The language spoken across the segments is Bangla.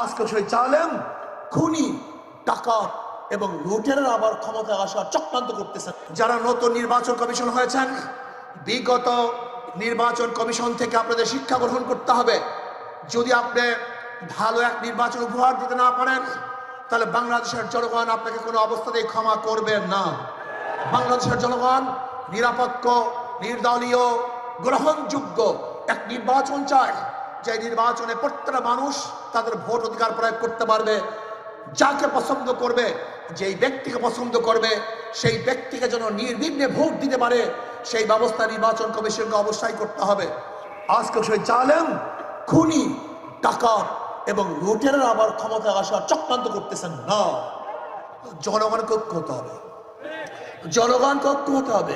আজকে সেই চালেন খুনি টাকা এবং লুটেরা আবার ক্ষমতায় আসার চক্রান্ত করতেছেন। যারা নতুন নির্বাচন কমিশন হয়েছেন, বিগত নির্বাচন কমিশন থেকে আপনাদের শিক্ষা গ্রহণ করতে হবে। যদি আপনি ভালো এক নির্বাচন উপহার দিতে না পারেন, তাহলে বাংলাদেশের জনগণ আপনাকে কোনো অবস্থাতেই ক্ষমা করবে না। বাংলাদেশের জনগণ নিরাপত্ত, নির্দলীয়, গ্রহণযোগ্য এক নির্বাচন চায়। যে নির্বাচনে প্রত্যেকটা মানুষ তাদের ভোট অধিকার প্রয়োগ করতে পারবে, যাকে পছন্দ করবে, যেই ব্যক্তিকে পছন্দ করবে, সেই ব্যক্তিকে যেন নির্বিঘ্নে ভোট দিতে পারে, সেই ব্যবস্থা নির্বাচন কমিশনকে অবশ্যই করতে হবে। আজকে সেই চালেন খুনি টাকা এবং লুটেরা আবার ক্ষমতায় আসার চক্রান্ত করতেছেন না। জনগণকে ঐক্য হতে হবে। জনগণকে ঐক্য হতে হবে।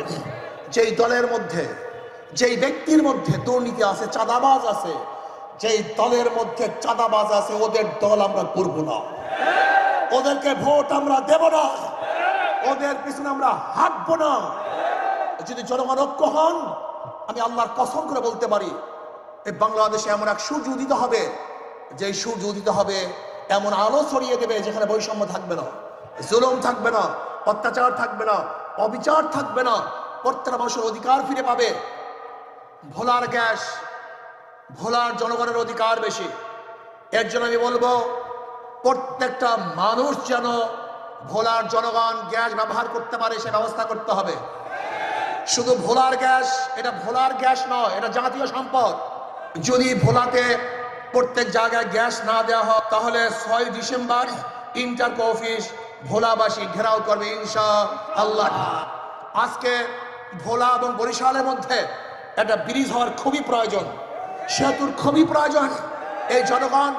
যেই দলের মধ্যে, যেই ব্যক্তির মধ্যে দুর্নীতি আছে, চাঁদাবাজ আছে যেই দলের মধ্যে চাঁদাবাজ আছে, ওদের দল আমরা করব না। ওদেরকে ভোট আমরা দেব না। ওদের পিছনে আমরা হাঁটবো না। যদি জনগণ ঐক্য হন, আমি আল্লাহর কসম করে বলতে পারি এই বাংলাদেশে এমন এক সূর্য উদিত হবে যে সূর্য উদিত হবে, এমন আলো ছড়িয়ে দেবে যেখানে বৈষম্য থাকবে না, জুলুম থাকবে না, অত্যাচার থাকবে না, অবিচার থাকবে না। প্রত্যেকটা মানুষের অধিকার ফিরে পাবে। ভোলার গ্যাস ভোলার জনগণের অধিকার বেশি। এর জন্য আমি বলব, প্রত্যেকটা মানুষ যেন ভোলার জনগণ গ্যাস ব্যবহার করতে পারে, সে ব্যবস্থা করতে হবে। শুধু ভোলার গ্যাস, এটা ভোলার গ্যাস নয়, এটা জাতীয় সম্পদ। যদি ভোলাতে প্রত্যেক জায়গায় গ্যাস না দেওয়া হয়, তাহলে ছয় ডিসেম্বর ইন্টার অফিস ভোলাবাসী ঘেরাও করবে ইনশা আল্লাহ আজকে ভোলা এবং বরিশালের মধ্যে একটা ব্রিজ হওয়ার খুবই প্রয়োজন। সেতুর খুবই প্রয়োজন। এই জনগণ,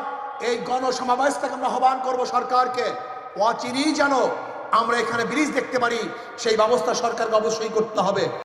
এই গণসমাবেশ থেকে আমরা আহ্বান করব সরকারকে, অচিরেই যেন আমরা এখানে ব্রিজ দেখতে পারি, সেই ব্যবস্থা সরকারকে অবশ্যই করতে হবে।